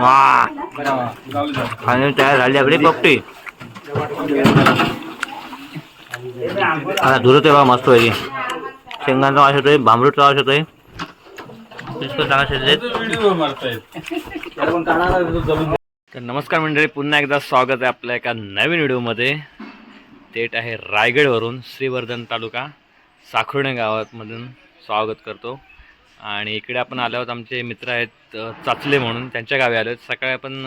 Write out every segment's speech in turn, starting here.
वा आणि तयार झाली आपली पोपटी आता धुरत आहे बा मस्त होईल शेंगांचा वास येतोय भांबरूटचा वास येतोय. तर नमस्कार मंडळी पुन्हा एकदा स्वागत आहे आपल्या एका नवीन व्हिडिओमध्ये. थेट आहे रायगडवरून श्रीवर्धन तालुका साखरुणे गावामधून स्वागत करतो. आणि इकडे आपण आलो आहोत आमचे मित्र आहेत चाचले म्हणून. त्यांच्या गावी आलो आहेत. सकाळी आपण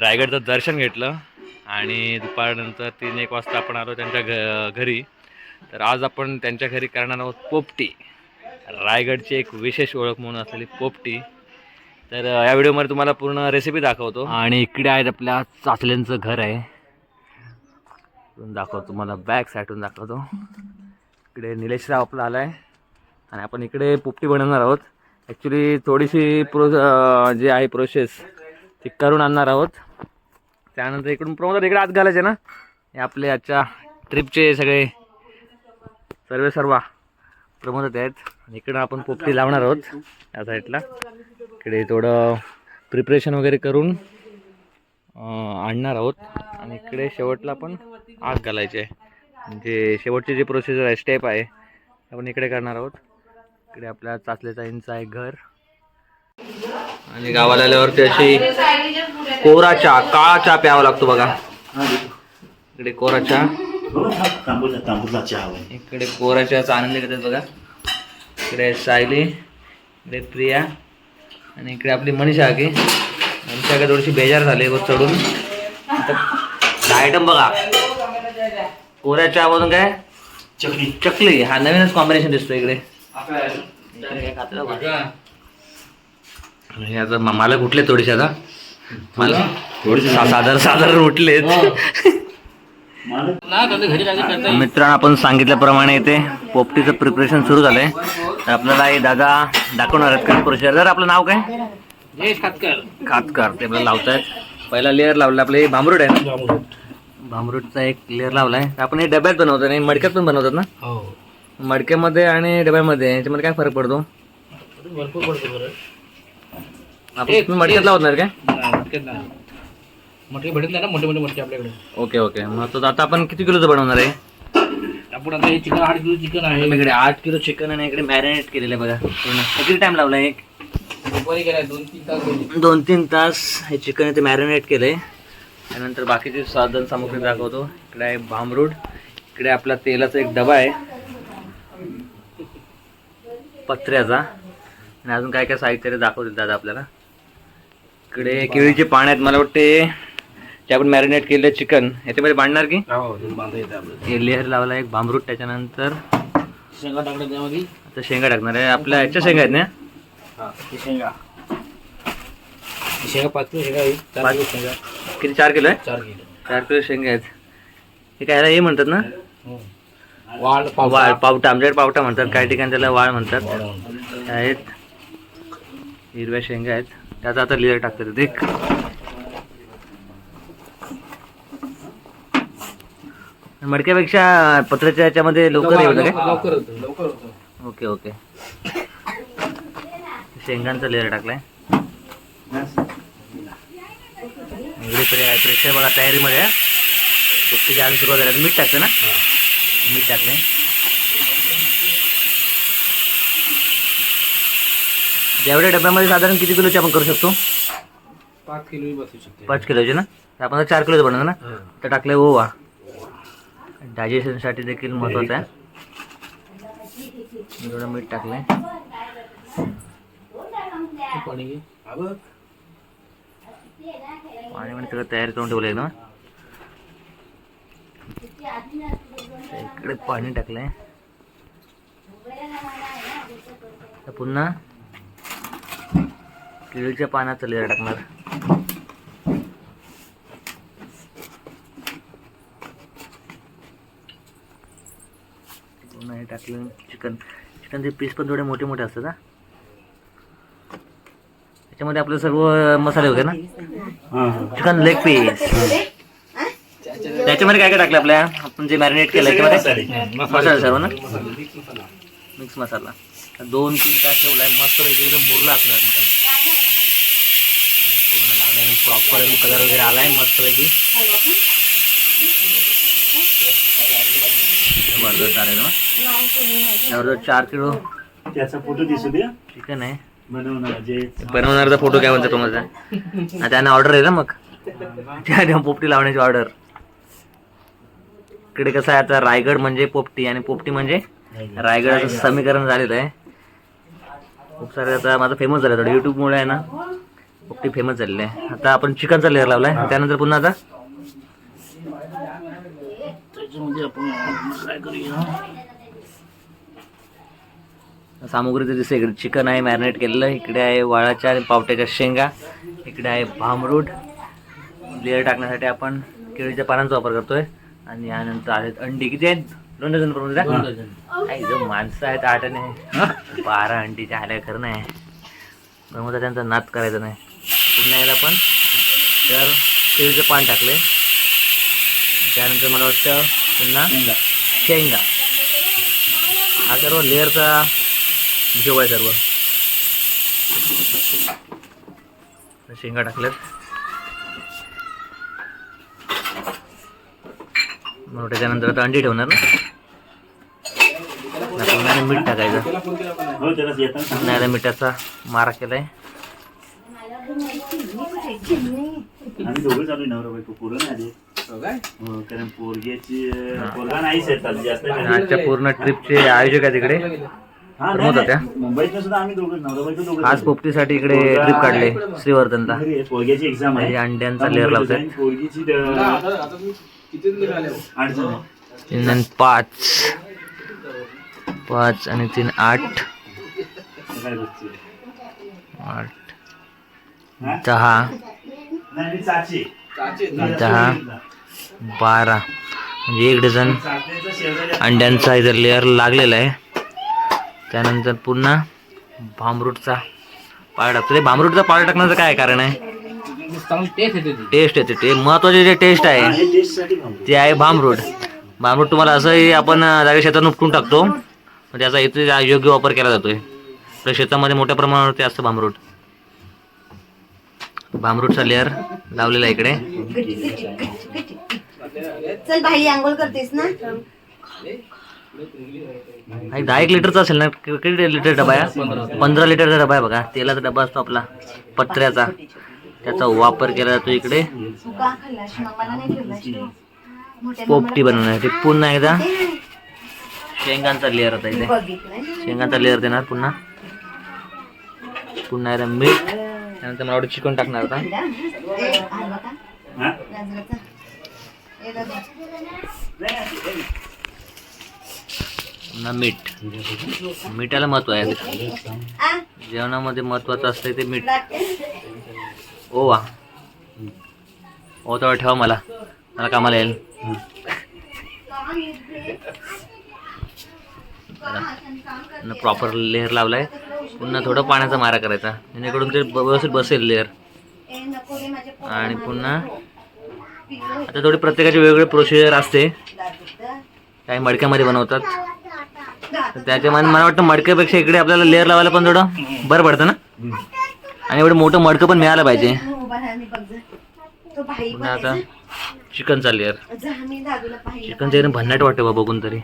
रायगडचं दर्शन घेतलं आणि दुपारनंतर तीन एक वाजता आपण आलो त्यांच्या घ घरी. तर आज आपण त्यांच्या घरी करणार आहोत पोपटी. रायगडची एक विशेष ओळख म्हणून असलेली पोपटी. तर या व्हिडिओमध्ये तुम्हाला पूर्ण रेसिपी दाखवतो. आणि इकडे आहेत आपल्या चाचल्यांचं घर आहे. दाखवतो तुम्हाला बॅग साईडून दाखवतो. इकडे निलेशराव आपला आला आहे आणि आपण इकडे पोपटी बनवणार आहोत. ॲक्च्युली थोडीशी प्रो जे आहे प्रोसेस ती करून आणणार आहोत. त्यानंतर इकडून प्रमोद इकडे आत घालायचे ना? हे आपले आजच्या ट्रिपचे सगळे सर्वे सर्वा प्रमोद आहेत. आणि इकडं आपण पोपटी लावणार आहोत या साईडला इकडे थोडं प्रिपरेशन वगैरे करून आणणार आहोत. आणि इकडे शेवटला पण आग घालायचे आहे. म्हणजे शेवटची जी प्रोसिजर आहे स्टेप आहे ते आपण इकडे करणार आहोत. इकडे आपल्या चाचल्याचा इंच आहे घर. आणि गावाला आल्यावरती अशी कोरा चहा काळा चहा प्यावा लागतो बघा. इकडे कोरा चहा इकडे कोरा चहाचा आनंद घेतात बघा. इकडे सायली इकडे प्रिया आणि इकडे आपली मनीषा आगे आमच्याकडे थोडीशी बेजार झाली वर चढून. आता आयटम बघा. कोऱ्या चहामधून काय? चकली. चकली. हा नवीनच कॉम्बिनेशन दिसतो इकडे. हे आता मला कुठले थोडीसे आता. मला थोडीशी सा- साधारण साधारण उठलेत. मित्रांनो आपण सांगितल्याप्रमाणे इथे पोपटीचं प्रिपरेशन सुरू झालंय. तर आपल्याला हे दादा दाखवणार आहेत काय प्रोसिजर तर आपलं नाव काय? खातकर. ते आपल्याला लावतायत. पहिला लेअर लावला आपलं हे भांबरूट आहे ना? भांबरूटचा एक लेअर लावलाय. तर आपण हे डब्यात बनवतो आणि मडक्यात पण बनवतात ना? मडक्यामध्ये आणि डब्यामध्ये याच्यामध्ये काय फरक पडतो? आपण तुम्ही मडक्यात लावणार काय मटके भेटत नाही ना मोठे मोठे मटके आपल्याकडे. Okay okay. मग तो आता आपण किती किलोचं बनवणार आहे? आपण आता हे चिकन आठ किलो चिकन आहे. इकडे आठ किलो चिकन आणि इकडे मॅरिनेट केलेलं आहे बघा. पूर्ण. किती टाइम लावला एक? दुपारी केलाय दोन तीन तास दोन तीन तास हे चिकन इथे मॅरिनेट केलंय. त्यानंतर बाकीची साधन सामग्री दाखवतो. इकडे आहे भांबरूड. इकडे आपला तेलाचा एक डबा आहे. पत्र्याचा. आणि अजून काय काय साहित्य ते दाखवतील दादा आपल्याला. इकडे केळीचे पान आहेत मला वाटते. जे आपण मॅरिनेट केलेलं चिकन याच्यामध्ये बांधणार की? हो हे लेअर लावला एक भांबरूट त्याच्यानंतर शेंगा आता शेंगा टाकणार आहे. आपल्या ह्याच्या शेंगा आहेत ना? शेंगा. ही शेंगा पाच किलो शेंगा शेंगा. किती चार किलो आहे? चार किलो. चार किलो शेंगा आहेत. हे काय हे म्हणतात ना? हो. वाळ वाळ पावटा. पावटा आमच्याकडे पावटा म्हणतात. काही ठिकाणी त्याला वाळ म्हणतात. आहेत. हिरव्या शेंगा आहेत. त्याचा आता लेअर टाकतात देख. मडक्यापेक्षा पत्र्याच्या याच्यामध्ये लवकर काय लवकर ओके ओके. शेंगांचा लेअर टाकलाय. इकडे प्रे प्रेक्षक बघा तयारीमध्ये आहे. सुट्टीची आज सुरुवात झाली. मीठ टाकतं ना? मीठ टाकलंय जेवढ्या डब्यामध्ये साधारण किती किलोचे आपण करू शकतो? पाच किलो बसू शकते. पाच किलोचे ना? तर आपण चार किलोचं बनवलं ना. तर टाकलंय ओवा. डायजेशनसाठी देखील महत्वाचं आहे. थोडं मीठ टाकलंय. पाणी घे. हा बघ. पाणी म्हणजे सगळं तयार करून ठेवलंय ना? इकडे पाणी टाकलंय. आता पुन्हा केळीच्या पानाचं लेअर टाकणार. पुन्हा हे टाकलं चिकन. चिकनचे पीस पण थोडे मोठे मोठे असतात हा. त्याच्यामध्ये आपले सर्व मसाले होते ना? चिकन लेग पीस त्याच्यामध्ये काय काय टाकलं आपल्या? आपण जे मॅरिनेट केलं त्याच्यामध्ये मसाला. सर्व ना? मिक्स मसाला. दोन तीन तास ठेवलाय. मस्त पैकी एकदम मुरला असणार प्रॉपर कलर वगैरे आलाय मस्तपैकी जबरदस्त आले ना? जवळजवळ चार किलो. त्याचा फोटो दिसू द्या. चिकन आहे बनवणार फोटो काय म्हणतो तुम्हाला त्यांना ऑर्डर आहे ना मग? त्या पोपटी लावण्याची ऑर्डर इकडे कसं आहे आता रायगड म्हणजे पोपटी आणि पोपटी म्हणजे रायगडाचं समीकरण झालेलं आहे. खूप सारे आता माझं फेमस झालं थोडं युट्यूबमुळे आहे ना. पोपटी फेमस झालेली आहे. आता आपण चिकनचा लेअर लावलाय. त्यानंतर पुन्हा आता सामुग्री तर दिसते इकडे. चिकन आहे मॅरिनेट केलेलं इकडे आहे वाळाच्या आणि पावट्याच्या शेंगा. इकडे आहे भामरूट लेअर टाकण्यासाठी आपण केळीच्या पानांचा वापर करतोय. आणि यानंतर आहेत अंडी. किती आहेत? दोन डझन प्रमाणे दोन द्या. डझन. काही जो माणसं आहेत आठाने बारा अंडीच्या आल्या खरं नाही. त्यामुळे त्यांचा नाद करायचा नाही. पुन्हा एकदा आपण तर केळीचं पान टाकले त्यानंतर मला वाटतं पुन्हा शेंगा. शेंगा. हा सर्व लेअरचा हिशोब आहे सर्व. शेंगा टाकल्यात. मग त्याच्यानंतर आता अंडी ठेवणार ना मीठ टाकायचं हो. पुन्हा मिठाचा मारा केलाय आम्ही दोघं चालू नवरा बायको पोरं नाही आले हो, कारण पोरग्याची पोरगा नाहीच येतात जास्त आणि आजच्या पूर्ण ट्रिपचे आयोजक आहे तिकडे प्रमोद नाही, होत्या? नाही. मुंबईतनं सुद्धा आम्ही दोघं नवरा बायको दोघं आज. पोपटीसाठी इकडे ट्रिप काढले श्रीवर्धनला घरी आहे, पोरग्याची एक्झाम आहे म्हणजे अंड्यांचा लेअर मुंबईत लावताय पोरगीची. तीन आणि पाच. पाच आणि तीन आठ? आठ. हा? दहा. दहा. बारा. म्हणजे एक डझन अंड्यांचा इथं लेअर लागलेला आहे. त्यानंतर पुन्हा भामरूटचा पाळ टाकतो ते भामरूटचा पाळ टाकण्याचं काय कारण आहे? टेस्ट येते ती. ते महत्त्वाचे जे टेस्ट हा, आहे. ते आहे भामरूट भामरूट तुम्हाला असंही आपण जागे शेतात उपटून टाकतो. त्याचा इथे योग्य वापर केला जातोय. आपल्या शेतामध्ये मोठ्या प्रमाणावरती असतं भामरूट भामरूटचा लेअर लावलेला आहे इकडे. चल आंघोळ करतेस ना? आणि दहा एक लिटरचा असेल ना? किती लिटर डबा आहे? पंधरा लिटरचा डबा आहे बघा. तेलाचा डबा असतो आपला. पत्र्याचा. त्याचा वापर केला जातो इकडे. पोपटी बनवण्यासाठी. पुन्हा एकदा शेंगांचा लेअर होता इथे. शेंगांचा शेंगाचा लेअर देणार पुन्हा. पुन्हा एकदा मीठ. त्यानंतर मला वाटतं चिकन टाकणार आता. पुन्हा मीठ. मिठाला महत्त्व आहे. जेवणामध्ये महत्वाचं असतं ते मीठ. ओ वा. ओ तेव्हा ठेवा मला. मला कामाला येईल. प्रॉपर लेअर लावलाय. पुन्हा थोडं पाण्याचा मारा करायचा. जेणेकरून ते व्यवस्थित बसेल लेअर आणि पुन्हा आता थोडी प्रत्येकाची वेगवेगळी प्रोसिजर असते. काही मडक्यामध्ये बनवतात. त्याच्यामध्ये मला वाटतं मडक्यापेक्षा इकडे आपल्याला लेअर लावायला पण थोडं बरं पडतं ना? आणि एवढं मोठं मडकं पण मिळालं पाहिजे. पुन्हा आता मी दादूला पाहिलं चिकनचं एकदम भन्नाट वाटतं बा बघून तरी.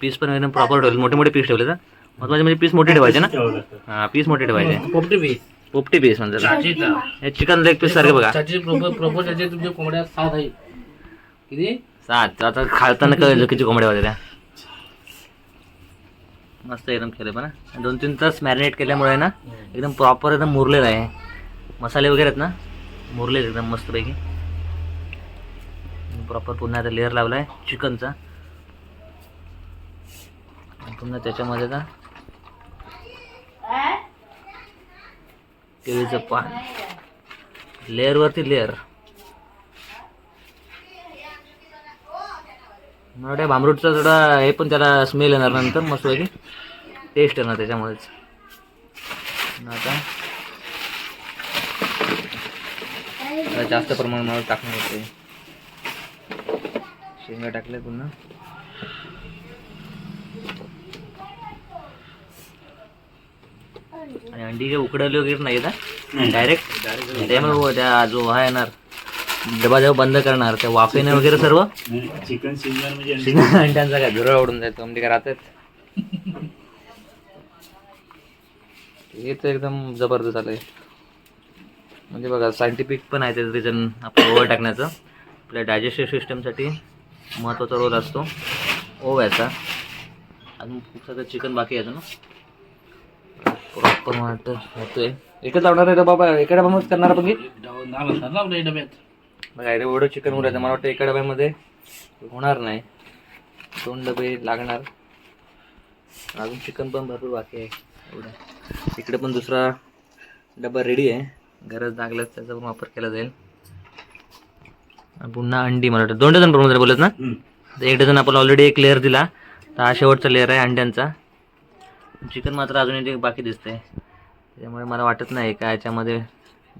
पीस पण एकदम प्रॉपर ठेवले. मोठे मोठे पीस ठेवले ना महत्त्वाचे म्हणजे पीस मोठे ठेवायचे ना. हा पीस मोठे ठेवायचे. पोपटी बी पोपटी पीस म्हणजे हे चिकन लेग पीस सारखे बघा. चाची प्रॉपर तुमच्या कोंबड्या सात आहे किती? सात. आता खालताना कळलं किती कोंबड्या होत्या त्या. मस्त एकदम केलं पण दोन तीन तास मॅरिनेट केल्यामुळे ना एकदम प्रॉपर एकदम मुरलेलं आहे. मसाले वगैरे आहेत ना मुरले एकदम मस्तपैकी. प्रॉपर पुन्हा आता लेअर लावला आहे चिकनचा पुन्हा त्याच्यामध्ये का केळीचं पान. लेअरवरती लेअर वाटतं भांबरूटचा थोडा हे पण त्याला स्मेल येणार नंतर मस्त पैकी. टेस्ट येणार त्याच्यामुळेच. आणि आता? जास्त प्रमाणात टाकणार होते. शेंगा टाकले पुन्हा. आणि अंडी जे उकडवली वगैरे नाही. नाही डायरेक्ट त्यामुळे त्या जो हा येणार. डबा जेव्हा बंद करणार त्या वाफेने वगैरे सर्व? चिकन म्हणजे अंड्यांचा काय झुरळ उडून जायचं म्हणजे काय राहतात? हे तर एकदम जबरदस्त आलंय. म्हणजे बघा सायंटिफिक पण आहे त्याचं रिझन आपलं ओव्हर टाकण्याचं. आपल्या डायजेस्टिव्ह सिस्टमसाठी महत्त्वाचा रोल असतो. ओव्याचा अजून खूप सगळं चिकन बाकी आहे अजून. प्रॉपर वाटतं होतोय. एकच लावणार आहे बाबा एका डब्यामध्ये करणार आपण की? ना डब्यात. बघा एवढं एवढं चिकन उडायचं मला वाटतं एका डब्यामध्ये होणार नाही. दोन डबे लागणार. अजून चिकन पण भरपूर बाकी आहे. एवढं. इकडे पण दुसरा डबा रेडी आहे. गरज लागल्यास त्याचा पण वापर केला जाईल. पुन्हा अंडी मला वाटतं. दोन डझन बरोबर बोलत ना. तर एक डझन आपण ऑलरेडी एक लेअर दिला. तर हा शेवटचा लेअर आहे अंड्यांचा. चिकन मात्र अजून इथे बाकी दिसतंय. त्याच्यामुळे मला वाटत नाही का याच्यामध्ये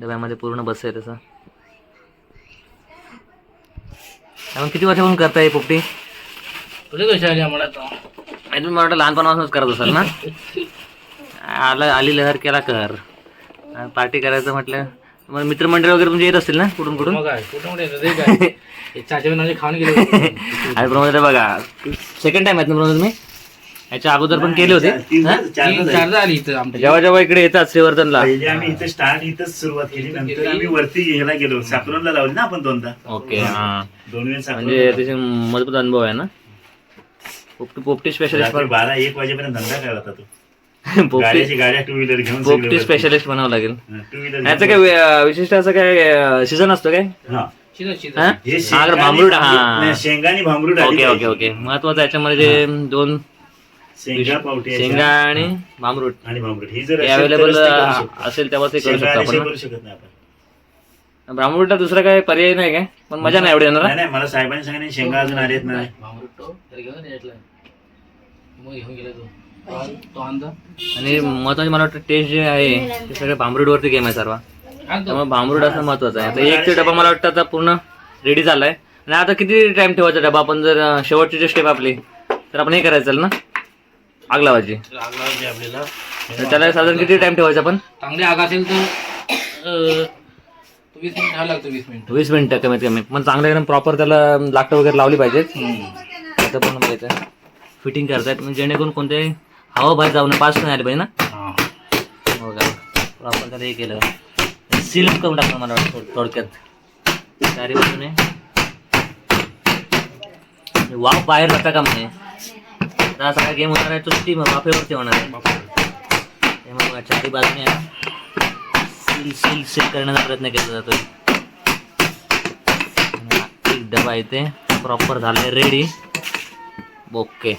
डब्यामध्ये पूर्ण बसेल तसं आपण किती वर्षापासून करताय पोपटी? तुझे कशा आली आम्हाला आता? आणि तुम्ही मला वाटतं लहानपणापासूनच करत असाल ना? आला आली लहर केला कर. पार्टी करायचं म्हटलं. मग मित्रमंडळ वगैरे तुमचे येत असतील ना कुठून कुठून? मग काय कुठं कुठे येतं ते काय. हे चाचा नावे खाऊन गेले आणि प्रमोद बघा. सेकंड टाइम आहेत ना प्रमोद तुम्ही? याच्या अगोदर पण केले होते. हा? आली इथं आमच्या जेव्हा जेव्हा इकडे येतात श्रीवर्धनला. पहिले आम्ही इथं स्टार्ट इथंच सुरुवात केली. नंतर आम्ही वरती ह्याला गेलो. साकरोनला लावली ना आपण दोनदा. ओके हा. म्हणजे त्याचे मजबूत अनुभव आहे ना? पोपटी पोपटी स्पेशलिस्ट बारा एक वाजेपर्यंत धंदा काय होता तो? पोपटी गाड्याची गाड्या टू व्हीलर घेऊन पोपटी स्पेशलिस्ट बनावं लागेल. टू व्हीलर याचं काय विशिष्ट असं काय सीझन असतो काय? हा. हा? हे हा, भांबरूड भांबरूड- हा. नाही, शेंगा आणि भांबरूड ओके ओके. ओके. महत्वाचं याच्यामध्ये जे दोन शेंगा पावटे शेंगा आणि भांबरूट आणि भांबरूड ही जर असेल अवेलेबल तरच ते करू शकतो. असेल तेव्हा ते करू शकतो आपण. नाही. भांबरूटला दुसरा काय पर्याय नाही काय? पण मजा नाही एवढी येणार नाही नाही मला साहेबांनी सांगितलं शेंगा अजून आलेत ना. भांबरुट्टो तर घेऊन यायला मग घेऊन गेला तो. तो- तो आणजा आणि महत्त्वाचे मला वाटतं टेस्ट जे आहे ते सगळे भांबरूट वरती गेम आहे सर्व. त्यामुळे भांबरूट असणं महत्वाचं आहे. आता एक ते डबा मला वाटतं आता पूर्ण रेडी झालाय. आणि आता किती टाइम ठेवायचा डबा? आपण जर शेवटची जे स्टेप आपली तर आपण हे करायचं ना? आग लावायची. आग लावायची आपल्याला. तर त्याला साधारण किती टाइम ठेवायचा आपण? चांगली आग असेल तर वीस मिनिट ठेवायला लागतो वीस मिनिट. वीस मिनिटं कमीत कमी. पण चांगलं एकदम प्रॉपर त्याला लाकडं वगैरे लावली पाहिजेत आता पण बघायचं फिटिंग करतायत. म्हणजे जेणेकरून कोणत्याही हवा बाहेर जाऊ नये पास नाही आली पाहिजे ना. का प्रॉपर त्याला हे केलं. सील करून टाकलं मला वाटतं थोड- थोडक्यात. चारी बाजूने. वाफ बाहेर जाता का म्हणे? आता सगळा गेम होणार आहे तो स्टीम वाफेवरती होणार आहे. त्यामुळे बघा, चारी बाजूने सील सील सील करण्याचा प्रयत्न केला हा एक डबा इथे प्रॉपर झालाय रेडी ओके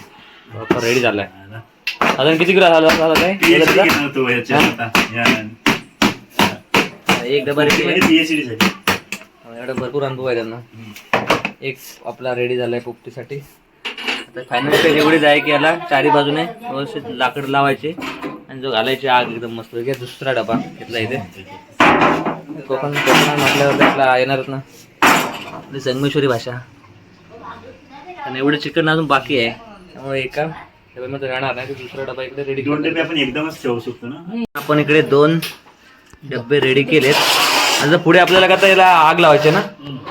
प्रॉपर रेडी झालाय. साधारण किती किलो झाला झाला काय? एक डबा रेडी. एवढा भरपूर अनुभव आहे त्यांना. एक आपला रेडी झालाय पोपटीसाठी. आता फायनल एवढीच आहे की याला चारी बाजूने व्यवस्थित लाकड लावायचे. आणि जो घालायची आग एकदम मस्त. घ्या दुसरा डबा. घेतला इथे. कोकण कोकणात म्हटल्यावर त्याला येणारच ना. आपली संगमेश्वरी भाषा. आणि एवढं चिकन अजून बाकी आहे. त्यामुळे एका डब्यामध्ये राहणार नाही. दुसरा डबा इकडे रेडी दोन डबे आपण एकदमच ठेवू शकतो ना? आपण इकडे दोन डबे रेडी केलेत. आणि जर पुढे आपल्याला का याला आग लावायची ना?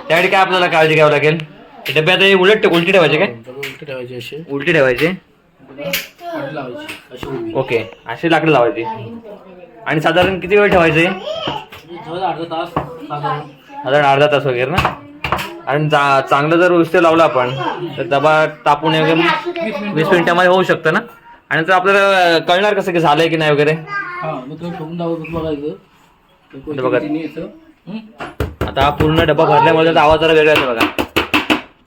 त्यावेळी काय आपल्याला काळजी घ्यावी लागेल? ते डबे आता हे उलट उलटी ठेवायचे काय? उलटे ठेवायचे असे. उलटी ठेवायचे. वाट लावायची अशी उभी ओके अशी लाकडं लावायची. आणि साधारण किती वेळ ठेवायचे? जवळ अर्धा तास साधारण. साधारण अर्धा तास वगैरे ना? आणि चा- चांगलं जर उस्ते लावलं आपण तर डबा तापून वगैरे वीस मिनिटामध्ये होऊ शकतं ना? आणि जर आपल्याला कळणार कसं की झालंय की नाही वगैरे? हा मग तो ठेवून दाखवतो बघायचं ते कोणती बघा. किती येतं हं? आता हा पूर्ण डबा भरल्यामुळे त्याचा आवाज जरा वेगळा येतो बघा.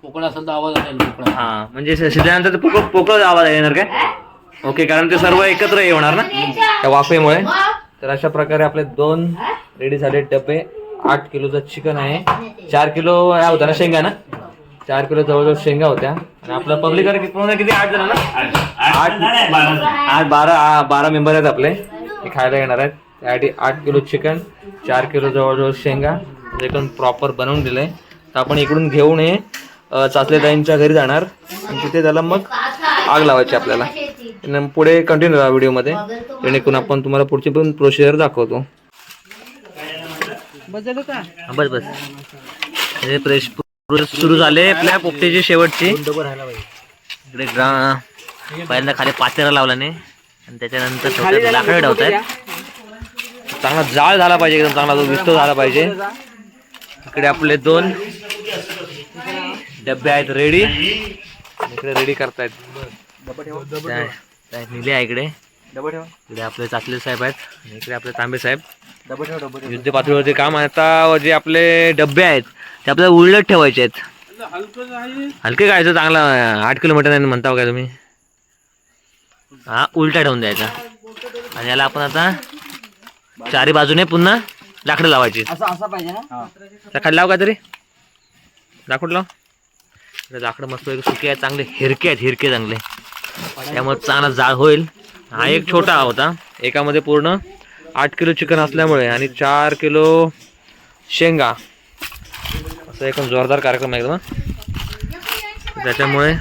पोकळ असेल तर आवाज असेल पोकळा हा म्हणजे शिजल्यानंतर पोकळ आवाज येणार काय? ओके कारण ते सर्व एकत्र होणार ना? त्या वाफेमुळे. तर अशा प्रकारे आपले दोन रेडी झाले डबे. आठ किलोचं चिकन आहे. चार किलो ह्या होत्या ना शेंगा ना? चार किलो जवळजवळ शेंगा होत्या. आणि आपलं पब्लिक किती किती आठ जण ना? आठ- आठ- बारा. बारा मेंबर आहेत आपले. हे खायला येणार आहेत. त्यासाठी आठ किलो चिकन चार किलो जवळजवळ शेंगा. जे पण प्रॉपर बनवून दिलंय. तर आपण इकडून घेऊन हे चाचले ताईंच्या घरी जाणार. आणि तिथे त्याला मग आग लावायची आपल्याला. आणि पुढे कंटिन्यू राहा व्हिडिओमध्ये जेणेकरून आपण तुम्हाला पुढची पण प्रोसिजर दाखवतो. हा, बस बस. हे प्रेस सुरू झाले आपल्या पोपटीची शेवटची. इकडे ग्रा पहिल्यांदा खाली पातेरा लावला नाही आणि त्याच्यानंतर लाकडं ठेवतायत. चांगला जाळ झाला पाहिजे एकदम चांगला तो विस्तो झाला पाहिजे. इकडे आपले दोन डबे आहेत रेडी इकडे रेडी करतायत. निले आहे इकडे. डबल ठेवा. इकडे आपले चाचले साहेब आहेत आणि इकडे आपले तांबे साहेब. डबल ठेवा डबल ठेवा. युद्ध पातळीवरती काम. आता जे आपले डबे आहेत ते आपल्याला उलट ठेवायचे आहेत. हलके खायचं चांगला आठ किलोमीटर नाही म्हणता काय तुम्ही? हा उलटा ठेवून द्यायचा. आणि याला आपण आता चारी बाजूने पुन्हा लाकडं लावायची. असं असं पाहिजे ना? त्या खाली लाव काहीतरी. लाकूड लाव. लाकडं मस्त सुके आहेत चांगले हिरके आहेत हिरके चांगले. त्यामुळे चांगला जाळ होईल. हा एक छोटा होता. एकामध्ये पूर्ण आठ किलो चिकन असल्यामुळे आणि चार किलो शेंगा. असं एकदम जोरदार कार्यक्रम आहे एकदम त्याच्यामुळे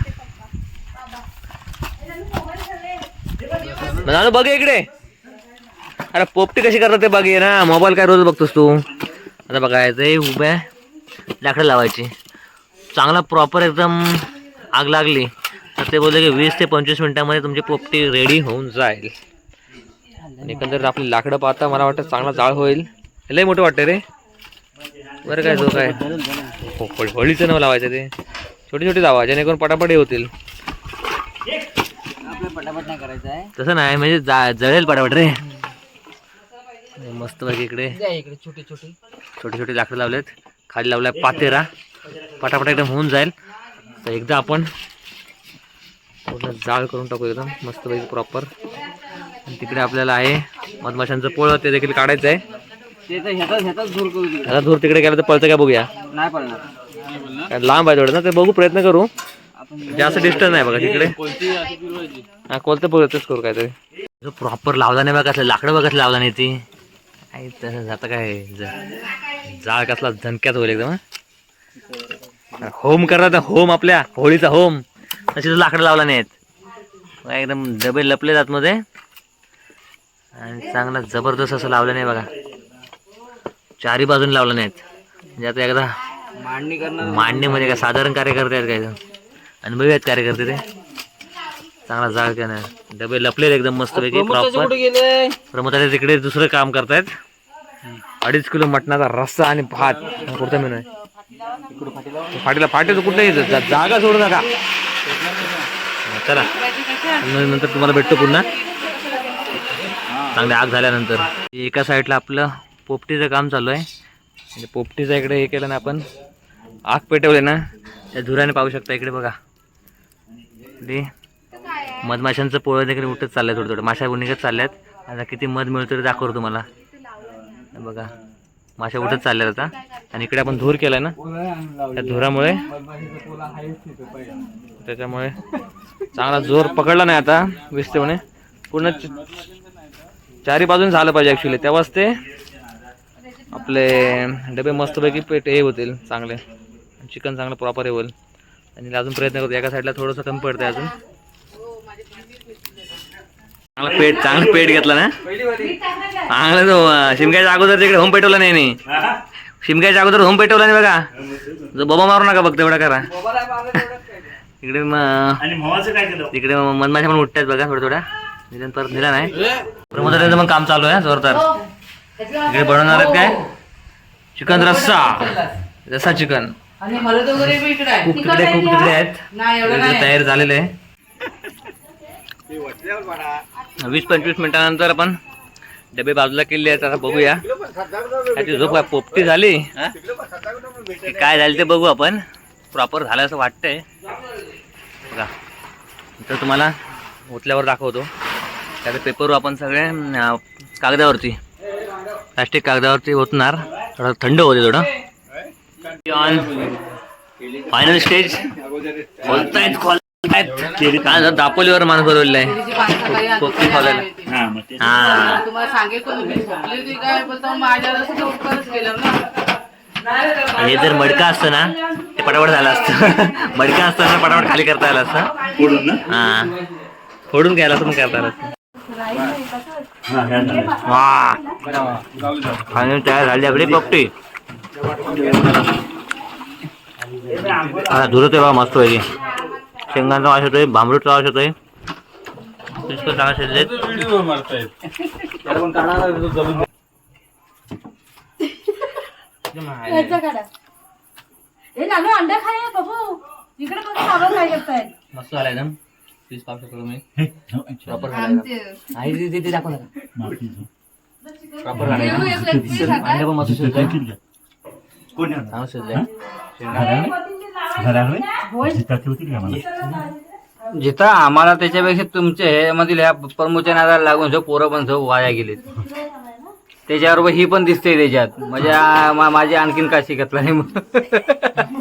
म्हणालो बघ इकडे. अरे पोपटी कशी करतात ते बघ ये ना. मोबाईल काय रोज बघतोस तू? आता बघायचं उभ्या लाकडं लावायची. चांगला प्रॉपर एकदम आग लागली. ते बोलले की वीस ते पंचवीस मिनिटामध्ये तुमची पोपटी रेडी होऊन जाईल. आणि एकंदरीत आपली लाकडं पाहता मला वाटतं चांगला जाळ होईल. हे लय मोठं वाटतं रे. बरं काय जो काय. हो, होळ- होळीचं नाव लावायचं ते. छोटी छोटी लावा जेणेकरून पटापट हे होतील. आपलं पटापट नाही करायचं आहे. तसं नाही म्हणजे जा जळेल पटापट रे. मस्त बाकी इकडे. द्या इकडे छोटी छोटी. छोटे छोटे लाकडं लावलेत. खाली लावलाय पातेरा. पटापट एकदम होऊन जाईल. तर एकदा आपण पूर्ण जाळ करून टाकू एकदम मस्तपैकी प्रॉपर आणि तिकडे आपल्याला आहे मधमाशांचं पोळं ते देखील काढायचं आहे ते धूर तिकडे. आता दूर तिकडे गेलं तर पळतं काय बघूया. नाही पडणार काय लांब आहे थोडं ना ते बघू प्रयत्न करू. जास्त डिस्टन्स नाही बघा तिकडे. हा कोणतं पोळतच करू काहीतरी. जो प्रॉपर लावला नाही बघा कसलं लाकडं बघा कसलं लावला नाही ती. आई तसं जातं काय जाळ कसला झणक्यात होईल एकदम. होम करा तर होम आपल्या होळीचा होम. तशी लाकडं लावला नाहीत. एकदम डबे लपले जात मध्ये. आणि चांगला जबरदस्त असं लावलं नाही बघा. चारी बाजून लावलं नाहीत. म्हणजे आता एकदा मांडणी करणार मांडणीमध्ये काय साधारण कार्यकर्ते आहेत काय अनुभवी आहेत कार्यकर्ते ते. चांगला जाळ काय नाही डबे लपलेत एकदम मस्तपैकी प्रमोदचे प्रॉपर प्रमोदाचे तिकडे दुसरं काम करतायत. अडीच किलो मटणाचा रस्सा आणि भात. कुठचा मेनू आहे? फाटीला फाटीचं कुठे जागा सोडू नका. चला. नंतर तुम्हाला भेटतो पुन्हा. चांगली आग झाल्यानंतर. एका साईडला आपलं पोपटीचं काम चालू आहे. म्हणजे पोपटीचं इकडे हे केलं ना आपण. आग पेटवले ना. त्या धुराने पाहू शकता इकडे बघा. ते मधमाशांचं पोळं देखील उठत चाललंय थोडं थोडं. माशा निघत चालल्यात. आता किती मध मिळतो ते दाखवतो तुम्हाला. बघा. माशा उठत चालल्यात आता. आणि इकडे आपण धूर केलाय ना. त्या धुरामुळे त्याच्यामुळे चांगला जोर पकडला नाही आता विसते म्हणे पूर्ण चारी बाजून झालं पाहिजे ॲक्च्युली तेव्हाच ते आपले डबे मस्तपैकी पेट हे होतील चांगले. चिकन चांगलं प्रॉपर हे होईल. आणि अजून प्रयत्न करतो. एका साईडला थोडंसं कमी पडतंय अजून. चांगला पेट चांगला पेट घेतला ना? चांगला तो अं, शिमग्याच्या अगोदर तिकडे होम पेटवला नाही नाही शिमग्याच्या अगोदर होम पेटवला नाही बघा. जो बाबा मारू नका बघ तेवढा करा. इकडे मग आणि मोहाचं काय केलं? तिकडे मधमाशा पण उठतात बघा थोड्या थोड्या निदान परत दिला नाही प्रमोदाचं पण काम चालू आहे जोरदार. इकडे बनवणार आहेत काय? चिकन रस्सा. रस्सा चिकन. आणि हळद वगैरे बी इकडे आहे. खूप तिकडे खूप तिकडे आहेत. इकडे तयार झालेले आहे. वीस पंचवीस मिनिटानंतर आपण डबे बाजूला केले आहेत आता बघूया. त्याची झोप काय पोपटी झाली. हा? काय झालं ते बघू आपण. प्रॉपर झालं असं वाटतंय. बघा. तर तुम्हाला ओतल्यावर दाखवतो. त्याचे पेपर आपण सगळे कागदावरती प्लास्टिक कागदावरती ओतणार. थोडं थंड होते थोडं. फायनल स्टेज खोलतायत. खोलतायत काय झालं, दापोलीवर माणूस बोलवलेला आहे पोपटी खोलायला. हा आणि हे जर मडका असतं ना ते पटापट झालं असतं. मडका असतं ना पटापट खाली करता आलं असतं. फोडून ना? हा. फोडून घ्यायला असं करता आलं असतं. हा. वा. फायनल तयार झाली आपली पपटी. आता धुरत आहे बा मस्त होईल शेंगांचा वास होतोय भांबरूटचा वास होतोय चांगला शिजलेत. याचा काढा हे नानू अंडा खाय बाबू इकडे पण खावं काय करताय. मस्त एकदम पीस पाहू शकतो तुम्ही. हे, प्रॉपर ते- ते- दाखव. प्रॉपर. अंडे पण मस्त जिथं आम्हाला? त्याच्यापेक्षा तुमच्या हे मधील ह्या प्रमोच्या नादाला लागून जो पोरं पण जो वाया गेलेत. त्याच्याबरोबर ही पण दिसते त्याच्यात. म्हणजे आ- मा- माझी आणखीन काशी घेतला नाही